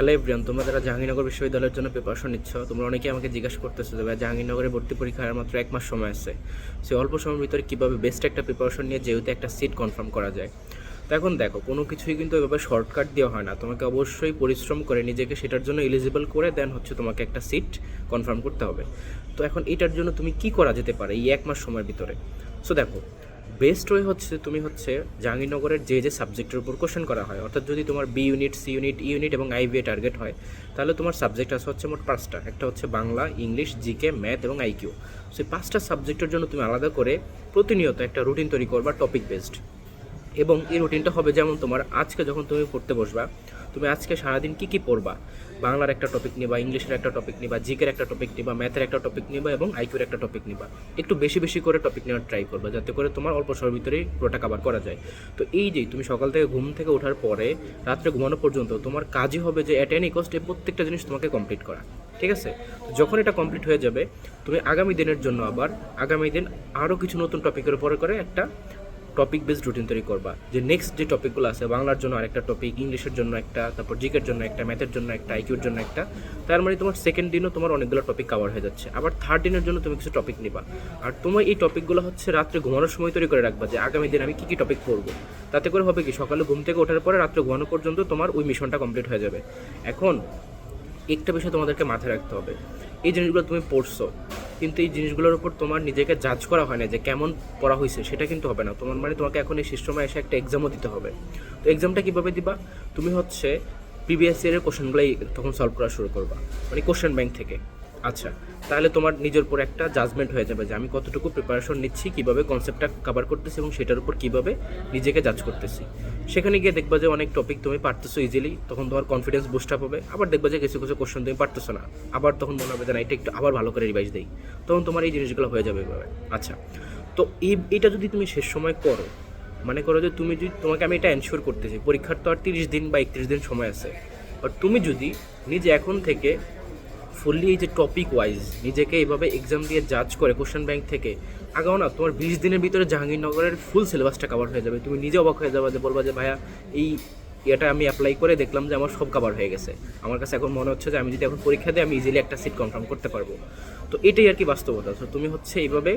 Hello everyone তোমরা যারা জাহাঙ্গীরনগর বিশ্ববিদ্যালয়ের জন্য প্রিপারেশন নিচ্ছ, তোমরা অনেকেই আমাকে জিজ্ঞাসা করতেছো যে জাহাঙ্গীরনগরে ভর্তি পরীক্ষার মাত্র এক মাস সময় আছে। সে অল্প সময়ের ভিতরে কীভাবে বেস্ট একটা প্রিপারেশন নিয়ে যেহেতু একটা সিট কনফার্ম করা যায়। তো এখন দেখো, কোনো কিছুই কিন্তু এভাবে শর্টকাট দেওয়া হয় না। তোমাকে অবশ্যই পরিশ্রম করে নিজেকে সেটার জন্য এলিজিবল করে দেন হচ্ছে তোমাকে একটা সিট কনফার্ম করতে হবে। তো এখন এটার জন্য তুমি কি করা যেতে পারে এই এক মাস সময়ের ভিতরে? সো দেখো বেস্ট ওয়ে হচ্ছে তুমি হচ্ছে জাহাঙ্গীরনগরের যে যে সাবজেক্টের উপর কোশ্চেন করা হয়, অর্থাৎ যদি তোমার B unit C unit unit এবং আই আইবিএ টার্গেট হয়, তাহলে তোমার সাবজেক্ট আছে হচ্ছে মোট পাঁচটা। একটা হচ্ছে বাংলা, ইংলিশ জিকে ম্যাথ এবং আইকিউ সেই পাঁচটা সাবজেক্টের জন্য তুমি আলাদা করে প্রতিনিয়ত একটা রুটিন তৈরি করবা টপিক বেসড এবং এই রুটিনটা হবে যেমন তোমার আজকে যখন তুমি পড়তে বসবা তুমি আজকে সারাদিন কী কী পড়বা? বাংলার একটা টপিক নিবা, ইংলিশের একটা টপিক নিবা, জিকের একটা টপিক নিবা ম্যাথের একটা টপিক নিবা এবং আইকিউর একটা টপিক নিবা। একটু বেশি বেশি করে টপিক নেওয়ার ট্রাই করবা যাতে করে তোমার অল্প সময়ের ভিতরেই পুরোটা কাভার করা যায়। তো এই যে তুমি সকাল থেকে ঘুম থেকে ওঠার পরে রাত্রে ঘুমানো পর্যন্ত তোমার কাজই হবে যে অ্যাট এনি কস্ট এই প্রত্যেকটা জিনিস তোমাকে কমপ্লিট করা। ঠিক আছে? যখন এটা কমপ্লিট হয়ে যাবে, তুমি আগামী দিনের জন্য আবার, আগামী দিন আরও কিছু নতুন টপিকের উপরে করে একটা টপিক বেসড রুটিন তৈরি করবা। যে নেক্সট যে টপিকগুলো আছে, বাংলার জন্য আরেকটা টপিক ইংলিশের জন্য একটা, তারপর জিকের জন্য একটা ম্যাথের জন্য একটা আইকিউর জন্য একটা, তার মানে তোমার সেকেন্ড দিনও তোমার অনেকগুলো টপিক কভার হয়ে যাচ্ছে। আবার থার্ড দিনের জন্য তুমি কিছু টপিক নিবা। আর তোমার এই টপিকগুলো হচ্ছে রাত্রে ঘুমানোর সময় তৈরি করে রাখবা যে আগামী দিন আমি কী কী টপিক পড়ব তাতে করে হবে কি, সকালে ঘুম থেকে ওঠার পরে রাত্রে ঘুমানো পর্যন্ত তোমার ওই মিশনটা কমপ্লিট হয়ে যাবে। এখন একটা বিষয় তোমাদেরকে মাথায় রাখতে হবে। এই জিনিসগুলো তুমি পড়ছো। কিন্তু এই জিনিসগুলোর উপর তোমার নিজেকে জাজ করা হয় না যে কেমন পড়া হয়েছে সেটা কিন্তু হবে না। তোমার মানে তোমাকে এখন এই সময় এসে একটা এক্সামও দিতে হবে। তো এক্সামটা কীভাবে দিবা? তুমি হচ্ছে প্রিভিয়াস ইয়ারের কোশ্চেনগুলোই তখন সলভ করা শুরু করবা। মানে কোশ্চেন ব্যাংক থেকে। আচ্ছা তাহলে তোমার নিজের উপর একটা জাজমেন্ট হয়ে যাবে যে আমি কতটুকু প্রিপারেশন নিচ্ছি, কীভাবে কনসেপ্টটা কভার করতেছি এবং সেটার উপর কীভাবে নিজেকে জাজ করতেছি। সেখানে গিয়ে দেখবা যে অনেক টপিক তুমি পারতেছো ইজিলি তখন তোমার কনফিডেন্স বুস্ট আপ হবে। আবার দেখবা যে কিছু কিছু কোশ্চেন তুমি পারতেছো না। আবার তখন মনে হবে যে না, এটা একটু আবার ভালো করে রিভাইজ দেই। তখন তোমার এই জিনিসগুলো হয়ে যাবে এভাবে। আচ্ছা তো এই, এটা যদি তুমি শেষ সময় করো মানে করো যে তুমি যদি, তোমাকে আমি এটা এনশিওর করতেছি, পরীক্ষার তো আর তিরিশ দিন বা একত্রিশ দিন সময় আছে। আর তুমি যদি নিজে এখন থেকে ফুললি এই যে টপিক ওয়াইজ নিজেকে এইভাবে এক্সাম দিয়ে জাজ করে কোশ্চেন ব্যাংক থেকে, আগাও না, তোমার বিশ দিনের ভিতরে জাহাঙ্গীরনগরের ফুল সিলেবাসটা কভার হয়ে যাবে। তুমি নিজে অবাক হয়ে যাবে যে, বলবা যে, ভাইয়া, এই এটা আমি অ্যাপ্লাই করে দেখলাম যে, আমার সব কাভার হয়ে গেছে। আমার কাছে এখন মনে হচ্ছে যে, আমি যদি এখন পরীক্ষা দিই, আমি ইজিলি একটা সিট কনফার্ম করতে পারব। তো এটাই আর কি বাস্তবতা। তো তুমি হচ্ছে এইভাবে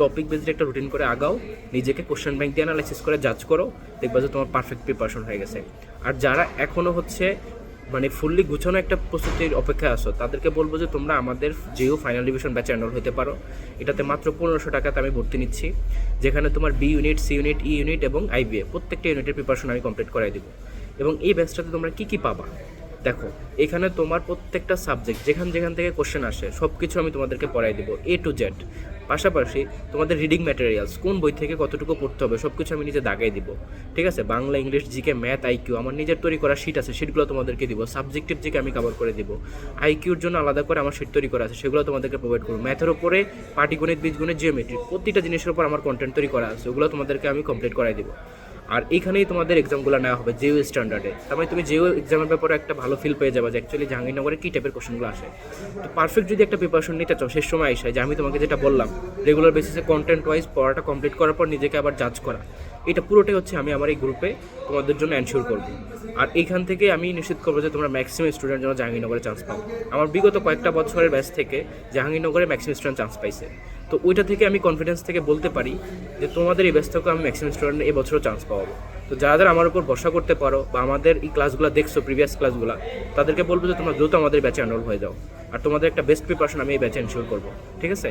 টপিক বেসড একটা রুটিন করে আগাও, নিজেকে কোশ্চেন ব্যাংক দিয়ে অ্যানালাইসিস করে জাজ করো, দেখবা যে তোমার পারফেক্ট প্রিপারেশন হয়ে গেছে। আর যারা এখনও হচ্ছে মানে ফুললি গুছানো একটা প্রস্তুতির অপেক্ষা আসো তাদেরকে বলব যে তোমরা আমাদের যেও ফাইনাল ডিভিশন ব্যাচ এনরোল হতে পারো। এটাতে মাত্র পনেরোশো টাকাতে আমি ভর্তি নিচ্ছি, যেখানে তোমার B unit C unit E unit এবং আইবিএ প্রত্যেকটা ইউনিটের প্রিপারেশন আমি কমপ্লিট করাই দেবো। এবং এই ব্যাচটাতে তোমরা কী কী পাবা? দেখো, এখানে তোমার প্রত্যেকটা সাবজেক্ট যেখান যেখান থেকে কোশ্চেন আসে সব কিছু আমি তোমাদেরকে পড়াই দিব এ টু জেড পাশাপাশি তোমাদের রিডিং ম্যাটেরিয়ালস কোন বই থেকে কতটুকু পড়তে হবে সব কিছু আমি নিজে দাগাই দিব। ঠিক আছে? Bangla, English, GK, math IQ আমার নিজের তৈরি করা শিট আছে শিটগুলো তোমাদেরকে দিব। সাবজেক্টিভ জিকে আমি কাভার করে দিব। আইকিউর জন্য আলাদা করে আমার শিট তৈরি করা আছে, সেগুলো তোমাদেরকে প্রোভাইড করব। ম্যাথের উপরে পাটিগণিত, বীজগণিত জিওমেট্রি প্রতিটা জিনিসের উপর আমার কন্টেন্ট তৈরি করা আছে, ওগুলো তোমাদেরকে আমি কমপ্লিট করাই দিব। আর এইখানেই তোমাদের এক্সামগুলো নেওয়া হবে জিও স্ট্যান্ডার্ডে তার মানে তুমি জিও এক্সামের ব্যাপারে একটা ভালো ফিল পেয়ে যাবে যে অ্যাকচুয়ালি জাহাঙ্গীরনগরে কী টাইপের কোশ্চেনগুলো আসে। তো পারফেক্ট যদি একটা প্রিপারেশন নিতে চাও, শেষ সময় আসে যে আমি তোমাকে যেটা বললাম রেগুলার বেসিসে কন্টেন্ট ওয়াইজ পড়াটা কমপ্লিট করার পর নিজেকে আবার জাজ করা। এটা পুরোটাই হচ্ছে আমি আমার এই গ্রুপে তোমাদের জন্য এনশিওর করব। আর এইখান থেকে আমি নিশ্চিত করব যে তোমরা ম্যাক্সিমাম স্টুডেন্ট যেন জাহাঙ্গীরনগরে চান্স পাও। আমার বিগত কয়েকটা বছরের ব্যাচ থেকে জাহাঙ্গীরনগরে ম্যাক্সিমাম স্টুডেন্ট চান্স পাইছে। তো ওইটা থেকে আমি কনফিডেন্স থেকে বলতে পারি যে তোমাদের এই ব্যস্তকে আমি ম্যাক্সিমাম স্টুডেন্ট এবছরও চান্স পাবো। তো যারা আমার উপর ভরসা করতে পারো বা আমাদের এই ক্লাসগুলো দেখছ প্রিভিয়াস ক্লাসগুলো তাদেরকে বলব যে তোমরা দ্রুত আমাদের ব্যাচে এনরোল হয়ে যাও। আর তোমাদের একটা বেস্ট প্রিপারেশন আমি এই ব্যাচে এনশিওর করব। ঠিক আছে?